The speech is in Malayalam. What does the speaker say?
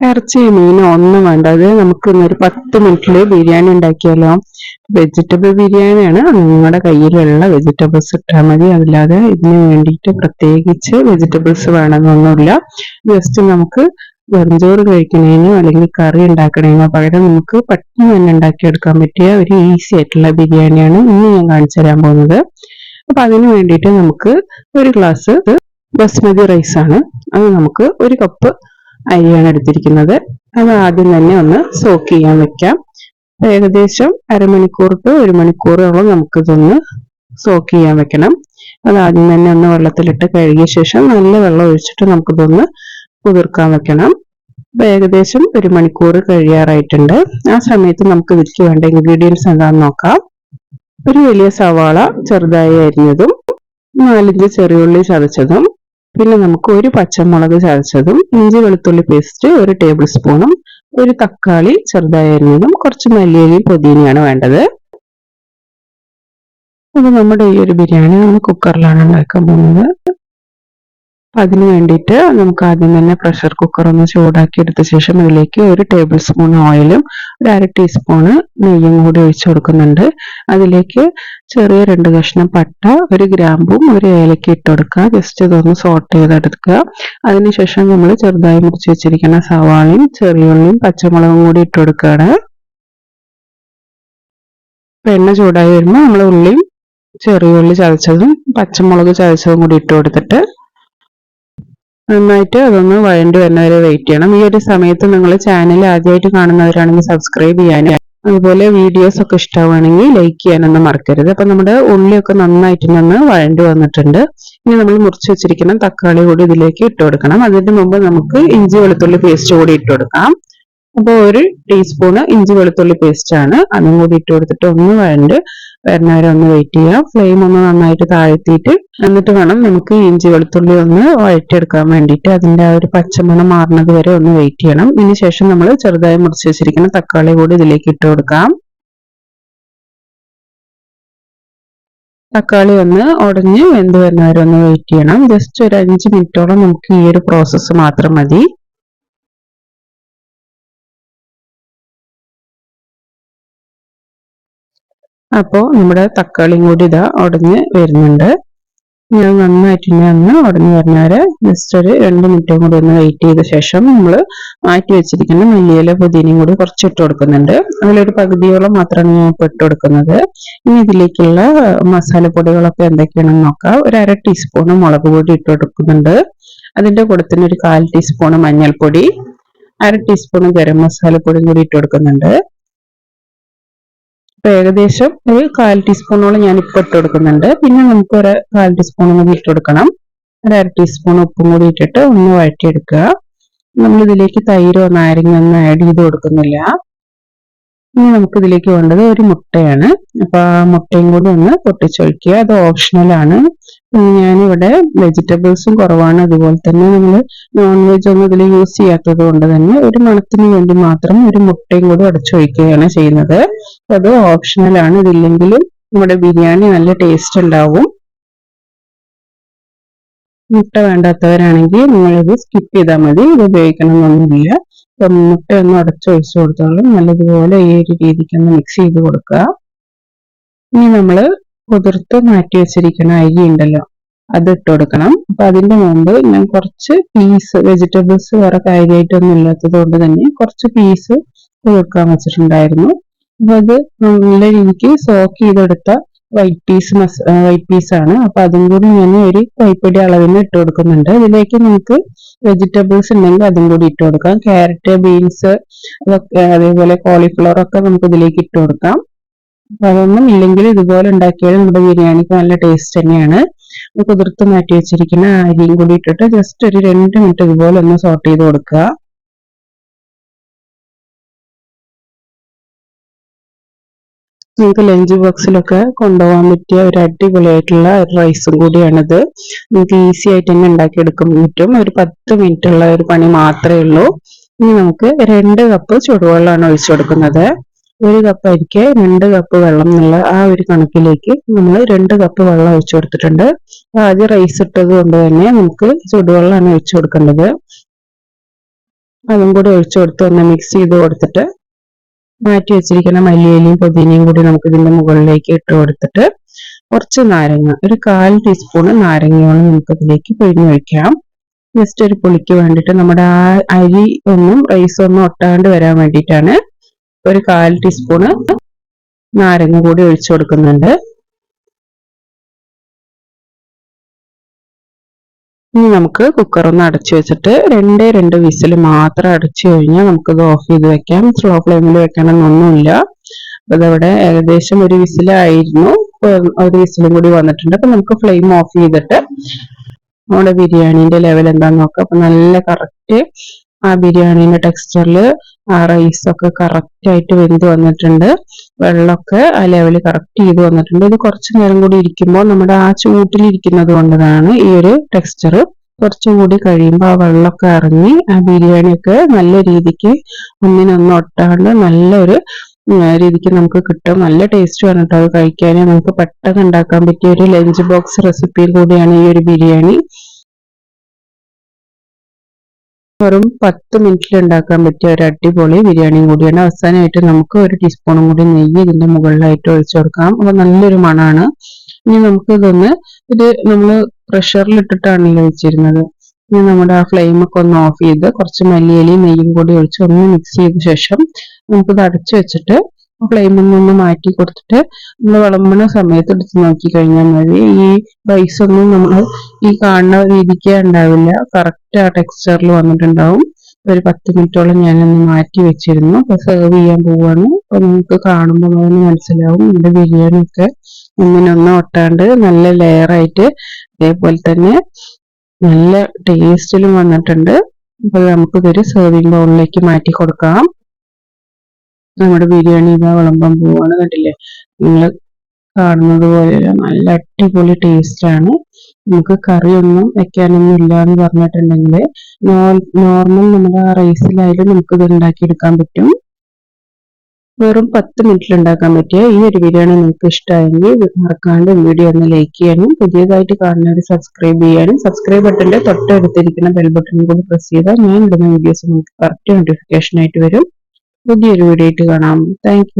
ഇറച്ചി മീനോ ഒന്നും വേണ്ട. അത് നമുക്ക് ഇന്നൊരു പത്ത് മിനിറ്റിൽ ബിരിയാണി ഉണ്ടാക്കിയാലോ? വെജിറ്റബിൾ ബിരിയാണിയാണ് നിങ്ങളുടെ കയ്യിലുള്ള വെജിറ്റബിൾസ് ഇട്ടാൽ മതി. അല്ലാതെ ഇതിന് വേണ്ടിയിട്ട് പ്രത്യേകിച്ച് വെജിറ്റബിൾസ് വേണമെന്നൊന്നുമില്ല. ജസ്റ്റ് നമുക്ക് വെറുംചോറ് കഴിക്കണേനോ അല്ലെങ്കിൽ കറി ഉണ്ടാക്കണേനോ പകരം നമുക്ക് പെട്ടെന്ന് തന്നെ ഉണ്ടാക്കിയെടുക്കാൻ പറ്റിയ ഒരു ഈസി ആയിട്ടുള്ള ബിരിയാണിയാണ് ഇന്ന് ഞാൻ കാണിച്ചു തരാൻ പോകുന്നത്. അപ്പൊ അതിന് വേണ്ടിയിട്ട് നമുക്ക് ഒരു ഗ്ലാസ് ബസ്മതി റൈസാണ് അത് നമുക്ക് ഒരു കപ്പ് അരിയാണ് എടുത്തിരിക്കുന്നത്. അത് ആദ്യം തന്നെ ഒന്ന് സോക്ക് ചെയ്യാൻ വെക്കാം. ഏകദേശം അരമണിക്കൂർ ടു ഒരു മണിക്കൂറോളം നമുക്കിതൊന്ന് സോക്ക് ചെയ്യാൻ വെക്കണം. അത് ആദ്യം തന്നെ ഒന്ന് വെള്ളത്തിലിട്ട് കഴുകിയ ശേഷം നല്ല വെള്ളം ഒഴിച്ചിട്ട് നമുക്കിതൊന്ന് കുതിർക്കാൻ വെക്കണം. അപ്പൊ ഏകദേശം ഒരു മണിക്കൂർ കഴിയാറായിട്ടുണ്ട്. ആ സമയത്ത് നമുക്ക് ഇതിലേക്ക് വേണ്ട ഇൻഗ്രീഡിയൻസ് എന്താണെന്ന് നോക്കാം. ഒരു വലിയ സവാള ചെറുതായി അരിഞ്ഞതും നാലിഞ്ച് ചെറിയുള്ളി ചതച്ചതും പിന്നെ നമുക്ക് ഒരു പച്ചമുളക് ചതച്ചതും ഇഞ്ചി വെളുത്തുള്ളി പേസ്റ്റ് ഒരു ടേബിൾ സ്പൂണും ഒരു തക്കാളി ചെറുതായി അരിഞ്ഞതും കുറച്ച് മല്ലിയിലയും പുതിനയാണ് വേണ്ടത്. അപ്പൊ നമ്മുടെ ഈ ഒരു ബിരിയാണി നമ്മൾ കുക്കറിലാണ് ഉണ്ടാക്കാൻ പോകുന്നത്. അപ്പൊ അതിന് വേണ്ടിയിട്ട് നമുക്ക് ആദ്യം തന്നെ പ്രഷർ കുക്കർ ഒന്ന് ചൂടാക്കി എടുത്ത ശേഷം അതിലേക്ക് ഒരു ടേബിൾ സ്പൂൺ ഓയിലും ഒരു അര ടീസ്പൂണ് നെയ്യും കൂടി ഒഴിച്ചു കൊടുക്കുന്നുണ്ട്. അതിലേക്ക് ചെറിയ രണ്ട് കഷ്ണം പട്ട ഒരു ഗ്രാമ്പും ഒരു ഏലക്ക ഇട്ട് കൊടുക്കുക. ജസ്റ്റ് ഇതൊന്ന് സോട്ട് ചെയ്തെടുക്കുക. അതിനുശേഷം നമ്മൾ ചെറുതായി മുറിച്ച് വെച്ചിരിക്കുന്ന സവാളയും ചെറിയുള്ളിയും പച്ചമുളകും കൂടി ഇട്ട് കൊടുക്കുകയാണ്. എണ്ണ ചൂടായി വരുമ്പോൾ നമ്മൾ ഉള്ളിയും ചെറിയ ഉള്ളി ചതച്ചതും പച്ചമുളക് ചതച്ചതും കൂടി ഇട്ട് കൊടുത്തിട്ട് നന്നായിട്ട് അതൊന്ന് വഴണ്ടി വരുന്നവരെ വെയിറ്റ് ചെയ്യണം. ഈ ഒരു സമയത്ത് നിങ്ങൾ ചാനൽ ആദ്യമായിട്ട് കാണുന്നവരാണെങ്കിൽ സബ്സ്ക്രൈബ് ചെയ്യാനും അതുപോലെ വീഡിയോസ് ഒക്കെ ഇഷ്ടമാണെങ്കിൽ ലൈക്ക് ചെയ്യാനൊന്നും മറക്കരുത്. അപ്പൊ നമ്മുടെ ഉള്ളിയൊക്കെ നന്നായിട്ട് നിന്ന് വഴണ്ടി വന്നിട്ടുണ്ട്. ഇനി നമ്മൾ മുറിച്ച് വെച്ചിരിക്കുന്ന തക്കാളി കൂടി ഇതിലേക്ക് ഇട്ട് കൊടുക്കണം. അതിന് മുമ്പ് നമുക്ക് ഇഞ്ചി വെളുത്തുള്ളി പേസ്റ്റ് കൂടി ഇട്ട് കൊടുക്കാം. അപ്പോൾ ഒരു ടീസ്പൂണ് ഇഞ്ചി വെളുത്തുള്ളി പേസ്റ്റ് ആണ്. അതും കൂടി ഇട്ട് കൊടുത്തിട്ട് ഒന്ന് വഴണ്ട് വരുന്നവരെ ഒന്ന് വെയിറ്റ് ചെയ്യാം ഫ്ലെയിം ഒന്ന് നന്നായിട്ട് താഴ്ത്തിയിട്ട് എന്നിട്ട് വേണം നമുക്ക് ഇഞ്ചി വെളുത്തുള്ളി ഒന്ന് വഴറ്റിയെടുക്കാൻ വേണ്ടിയിട്ട് അതിന്റെ ആ ഒരു പച്ചമണം മാറുന്നത് വരെ ഒന്ന് വെയിറ്റ് ചെയ്യണം. ഇതിന് ശേഷം നമ്മൾ ചെറുതായി മുറിച്ച് വെച്ചിരിക്കുന്ന തക്കാളി കൂടി ഇതിലേക്ക് ഇട്ട് കൊടുക്കാം. തക്കാളി ഒന്ന് ഉടഞ്ഞ് വെന്ത് വരുന്നവരെ ഒന്ന് വെയിറ്റ് ചെയ്യണം. ജസ്റ്റ് ഒരു അഞ്ച് മിനിറ്റോളം നമുക്ക് ഈ ഒരു പ്രോസസ്സ് മാത്രം മതി. അപ്പോൾ നമ്മുടെ തക്കാളിയും കൂടി ഇതാ ഉടഞ്ഞ് വരുന്നുണ്ട്. ഞാൻ നന്നായിട്ട് ഇനി ഒന്ന് ഉടഞ്ഞു വരുന്നവരെ ജസ്റ്റ് ഒരു രണ്ട് മിനിറ്റും കൂടി ഒന്ന് വെയിറ്റ് ചെയ്ത ശേഷം നമ്മൾ മാറ്റി വെച്ചിരിക്കുന്ന മല്ലിയില പുതിനയും കൂടി കുറച്ച് ഇട്ട് കൊടുക്കുന്നുണ്ട്. അതിലൊരു പകുതിയോളം മാത്രമാണ് ഞാൻ ഇപ്പോൾ ഇട്ട് കൊടുക്കുന്നത്. ഇനി ഇതിലേക്കുള്ള മസാലപ്പൊടികളൊക്കെ എന്തൊക്കെയാണെന്ന് നോക്കാം. ഒരു അര ടീസ്പൂൺ മുളക് പൊടി ഇട്ട് കൊടുക്കുന്നുണ്ട്. അതിന്റെ കൂടെ തന്നെ ഒരു കാൽ ടീസ്പൂൺ മഞ്ഞൾപ്പൊടി അര ടീസ്പൂൺ ഗരം മസാലപ്പൊടിയും കൂടി ഇട്ട് കൊടുക്കുന്നുണ്ട്. അപ്പൊ ഏകദേശം ഒരു കാൽ ടീസ്പൂണോളം ഞാൻ ഇപ്പൊ ഇട്ട് കൊടുക്കുന്നുണ്ട്. പിന്നെ നമുക്ക് ഒരു കാൽ ടീസ്പൂൺ കൂടി ഇട്ട് കൊടുക്കണം. ഒരു അര ടീസ്പൂൺ ഉപ്പും കൂടി ഇട്ടിട്ട് ഒന്ന് വഴറ്റിയെടുക്കുക. നമ്മൾ ഇതിലേക്ക് തൈരോ നാരങ്ങ ഒന്നും ആഡ് ചെയ്ത് കൊടുക്കുന്നില്ല. ഇനി നമുക്ക് ഇതിലേക്ക് വേണ്ടത് ഒരു മുട്ടയാണ്. അപ്പൊ ആ മുട്ടയും കൂടി ഒന്ന് പൊട്ടിച്ചൊഴിക്കുക അത് ഓപ്ഷണലാണ് ഞാനിവിടെ വെജിറ്റബിൾസും കുറവാണ്. അതുപോലെ തന്നെ നമ്മൾ നോൺ വെജ് ഒന്നും ഇതിൽ യൂസ് ചെയ്യാത്തത് കൊണ്ട് തന്നെ ഒരു മണത്തിന് വേണ്ടി മാത്രം ഒരു മുട്ടയും കൂടി അടച്ചൊഴിക്കുകയാണ് ചെയ്യുന്നത്. അത് ഓപ്ഷണലാണ് ഇതില്ലെങ്കിലും നമ്മുടെ ബിരിയാണി നല്ല ടേസ്റ്റ് ഉണ്ടാവും. മുട്ട വേണ്ടാത്തവരാണെങ്കിൽ നിങ്ങളിത് സ്കിപ്പ് ചെയ്താൽ മതി. ഇത് ഉപയോഗിക്കണമെന്നൊന്നുമില്ല. അപ്പം മുട്ട ഒന്ന് അടച്ചൊഴിച്ചു കൊടുത്തോളും നല്ലതുപോലെ ഈ ഒരു രീതിക്ക് ഒന്ന് മിക്സ് ചെയ്ത് കൊടുക്കുക. ഇനി നമ്മൾ കുതിർത്ത് മാറ്റി വെച്ചിരിക്കുന്ന അരി ഉണ്ടല്ലോ. അത് ഇട്ട് കൊടുക്കണം അപ്പൊ അതിന്റെ മുമ്പ് ഞാൻ കുറച്ച് പീസ് വെജിറ്റബിൾസ് വേറെ കാര്യമായിട്ടൊന്നും ഇല്ലാത്തത് കൊണ്ട് തന്നെ കുറച്ച് പീസ് കൊടുക്കാൻ വെച്ചിട്ടുണ്ടായിരുന്നു. അപ്പൊ അത് നല്ല രീതിക്ക് സോക്ക് ചെയ്തെടുത്ത വൈറ്റ് പീസ് മസ് വൈറ്റ് പീസ് ആണ്. അപ്പൊ അതും കൂടി ഞാൻ ഒരു കൈപ്പൊടി അളവിന് ഇട്ട് കൊടുക്കുന്നുണ്ട്. ഇതിലേക്ക് നിങ്ങൾക്ക് വെജിറ്റബിൾസ് ഉണ്ടെങ്കിൽ അതും കൂടി ഇട്ട് കൊടുക്കാം. ക്യാരറ്റ് ബീൻസ് അതേപോലെ കോളിഫ്ലവർ ഒക്കെ നമുക്ക് ഇതിലേക്ക് ഇട്ട് കൊടുക്കാം. അപ്പൊ അതൊന്നും ഇല്ലെങ്കിൽ ഇതുപോലെ ഉണ്ടാക്കിയാൽ നമ്മുടെ ബിരിയാണിക്ക് നല്ല ടേസ്റ്റ് തന്നെയാണ്. കുതിർത്ത് മാറ്റി വെച്ചിരിക്കുന്ന അരിയും കൂടി ഇട്ടിട്ട് ജസ്റ്റ് ഒരു രണ്ട് മിനിറ്റ് ഇതുപോലെ ഒന്ന് സോർട്ട് ചെയ്ത് കൊടുക്കുക. നിങ്ങൾക്ക് ലഞ്ച് ബോക്സിലൊക്കെ കൊണ്ടുപോകാൻ പറ്റിയ ഒരു അടിപൊളിയായിട്ടുള്ള റൈസും കൂടിയാണിത്. നിങ്ങൾക്ക് ഈസി ആയിട്ട് തന്നെ ഉണ്ടാക്കിയെടുക്കാൻ പറ്റും. ഒരു പത്ത് മിനിറ്റ് ഉള്ള ഒരു പണി മാത്രമേ ഉള്ളൂ. ഇനി നമുക്ക് രണ്ട് കപ്പ് ചുടുവെള്ളമാണ് ഒഴിച്ചു കൊടുക്കുന്നത്. ഒരു കപ്പ് അരിക്ക് രണ്ട് കപ്പ് വെള്ളം എന്നുള്ള ആ ഒരു കണക്കിലേക്ക് നമ്മൾ രണ്ട് കപ്പ് വെള്ളം ഒഴിച്ചു കൊടുത്തിട്ടുണ്ട്. ആദ്യം റൈസ് ഇട്ടത് കൊണ്ട് തന്നെ നമുക്ക് ചൂടുവെള്ളമാണ് ഒഴിച്ചു കൊടുക്കേണ്ടത്. അതും കൂടി ഒഴിച്ചു കൊടുത്ത് ഒന്ന് മിക്സ് ചെയ്ത് കൊടുത്തിട്ട് മാറ്റി വെച്ചിരിക്കുന്ന മല്ലിയിലയും പുതിനയും കൂടി നമുക്ക് ഇതിന്റെ മുകളിലേക്ക് ഇട്ട് കൊടുത്തിട്ട് കുറച്ച് നാരങ്ങ ഒരു കാൽ ടീസ്പൂണ് നാരങ്ങയോളം നമുക്ക് ഇതിലേക്ക് പിഴിഞ്ഞൊഴിക്കാം ജസ്റ്റ് ഒരു പുളിക്ക് വേണ്ടിയിട്ട് നമ്മുടെ ആ അരി ഒന്നും റൈസ് ഒന്നും ഒട്ടാണ്ട് വരാൻ വേണ്ടിയിട്ടാണ് ഒരു കാൽ ടീസ്പൂണ് നാരങ്ങ കൂടി ഒഴിച്ചു കൊടുക്കുന്നുണ്ട്. ഇനി നമുക്ക് കുക്കർ ഒന്ന് അടച്ചു വെച്ചിട്ട് രണ്ടേ രണ്ട് വിസിൽ മാത്രം അടച്ചു കഴിഞ്ഞാൽ നമുക്കിത് ഓഫ് ചെയ്ത് വെക്കാം. സ്ലോ ഫ്ലെയിമിൽ വെക്കണമെന്നൊന്നുമില്ല അപ്പൊ അതവിടെ ഏകദേശം ഒരു വിസിലായിരുന്നു. ഒരു വിസിലും കൂടി വന്നിട്ടുണ്ട്. അപ്പൊ നമുക്ക് ഫ്ലെയിം ഓഫ് ചെയ്തിട്ട് നമ്മുടെ ബിരിയാണിന്റെ ലെവൽ എന്താന്ന് നോക്കാം. അപ്പൊ നല്ല കറക്റ്റ് ആ ബിരിയാണിന്റെ ടെക്സ്ചറിൽ ആ റൈസ് ഒക്കെ കറക്റ്റ് ആയിട്ട് വെന്ത് വന്നിട്ടുണ്ട്. വെള്ളമൊക്കെ ആ ലെവൽ കറക്റ്റ് ചെയ്ത് വന്നിട്ടുണ്ട്. ഇത് കുറച്ച് നേരം കൂടി ഇരിക്കുമ്പോൾ നമ്മുടെ ആ ചൂട്ടിലിരിക്കുന്നത് കൊണ്ടതാണ് ഈ ഒരു ടെക്സ്ചർ കുറച്ചുകൂടി കഴിയുമ്പോൾ ആ വെള്ളമൊക്കെ ഇറങ്ങി ആ ബിരിയാണിയൊക്കെ നല്ല രീതിക്ക് ഒന്നിനൊന്നും ഒട്ടാണ്ട് നല്ലൊരു രീതിക്ക് നമുക്ക് കിട്ടും. നല്ല ടേസ്റ്റ് ആണ് കേട്ടോ അത് കഴിക്കാൻ നമുക്ക് പെട്ടെന്ന് ഉണ്ടാക്കാൻ പറ്റിയ ഒരു ലഞ്ച് ബോക്സ് റെസിപ്പിയും കൂടിയാണ് ഈ ഒരു ബിരിയാണി. വെറും പത്ത് മിനിറ്റിൽ ഉണ്ടാക്കാൻ പറ്റിയ ഒരു അടിപൊളി ബിരിയാണിയും കൂടിയാണ്. അവസാനമായിട്ട് നമുക്ക് ഒരു ടീസ്പൂണും കൂടി നെയ്യ് ഇതിന്റെ മുകളിലായിട്ട് ഒഴിച്ചു കൊടുക്കാം. അപ്പൊ നല്ലൊരു മണമാണ് ഇനി നമുക്ക് ഇതൊന്ന് ഇത് നമ്മൾ പ്രഷറിൽ ഇട്ടിട്ടാണ് വെച്ചിരുന്നത്. ഇനി നമ്മുടെ ആ ഫ്ലെയിം ഒക്കെ ഒന്ന് ഓഫ് ചെയ്ത് കുറച്ച് മല്ലിയിലയും നെയ്യും കൂടി ഒഴിച്ച് ഒന്ന് മിക്സ് ചെയ്ത ശേഷം നമുക്കിത് അടച്ചു വെച്ചിട്ട് ഫ്ലെയിമിൽ നിന്ന് മാറ്റി കൊടുത്തിട്ട് നമ്മൾ വിളമ്പണ സമയത്ത് എടുത്ത് നോക്കി കഴിഞ്ഞാൽ മതി. ഈ റൈസ് ഒന്നും നമ്മൾ ഈ കാണുന്ന രീതിക്ക് ഉണ്ടാവില്ല. കറക്റ്റ് ആ ടെക്സ്ചറിൽ വന്നിട്ടുണ്ടാവും. ഒരു പത്ത് മിനിറ്റോളം ഞാനൊന്ന് മാറ്റി വെച്ചിരുന്നു. അപ്പൊ സെർവ് ചെയ്യാൻ പോവാണ്. അപ്പൊ നമുക്ക് കാണുമ്പോൾ അതിന് മനസ്സിലാവും. നമ്മുടെ ബിരിയാണി ഒക്കെ ഒന്നിനൊന്നും ഒട്ടാണ്ട് നല്ല ലെയറായിട്ട് അതേപോലെ തന്നെ നല്ല ടേസ്റ്റിലും വന്നിട്ടുണ്ട്. അപ്പൊ നമുക്കിതൊരു സെർവിങ് ബൗളിലേക്ക് മാറ്റി കൊടുക്കാം. നമ്മുടെ ബിരിയാണി ഇതാ വിളമ്പാൻ പോവാണ് കണ്ടില്ലേ? നിങ്ങൾ കാണുന്നത് പോലെ നല്ല അടിപൊളി ടേസ്റ്റ് ആണ്. നമുക്ക് കറിയൊന്നും വെക്കാനൊന്നും ഇല്ല എന്ന് പറഞ്ഞിട്ടുണ്ടെങ്കിൽ നോർമൽ നമ്മുടെ റൈസിലായാലും നമുക്ക് ഇത് ഉണ്ടാക്കിയെടുക്കാൻ പറ്റും. വെറും പത്ത് മിനിറ്റിൽ ഉണ്ടാക്കാൻ പറ്റിയ ഈ ഒരു ബിരിയാണി നിങ്ങൾക്ക് ഇഷ്ടമായെങ്കിൽ മറക്കാണ്ട് വീഡിയോ ഒന്ന് ലൈക്ക് ചെയ്യാനും പുതിയതായിട്ട് കാണുന്നവർ സബ്സ്ക്രൈബ് ചെയ്യാനും സബ്സ്ക്രൈബ് ബട്ടന്റെ തൊട്ടടുത്തിരിക്കുന്ന ബെൽ ബട്ടൺ കൂടി പ്രസ് ചെയ്താൽ ഞാൻ ഇടുന്ന വീഡിയോസ് നിങ്ങൾക്ക് കറക്റ്റ് നോട്ടിഫിക്കേഷൻ ആയിട്ട് വരും. പുതിയൊരു വീഡിയോ കാണാം. താങ്ക്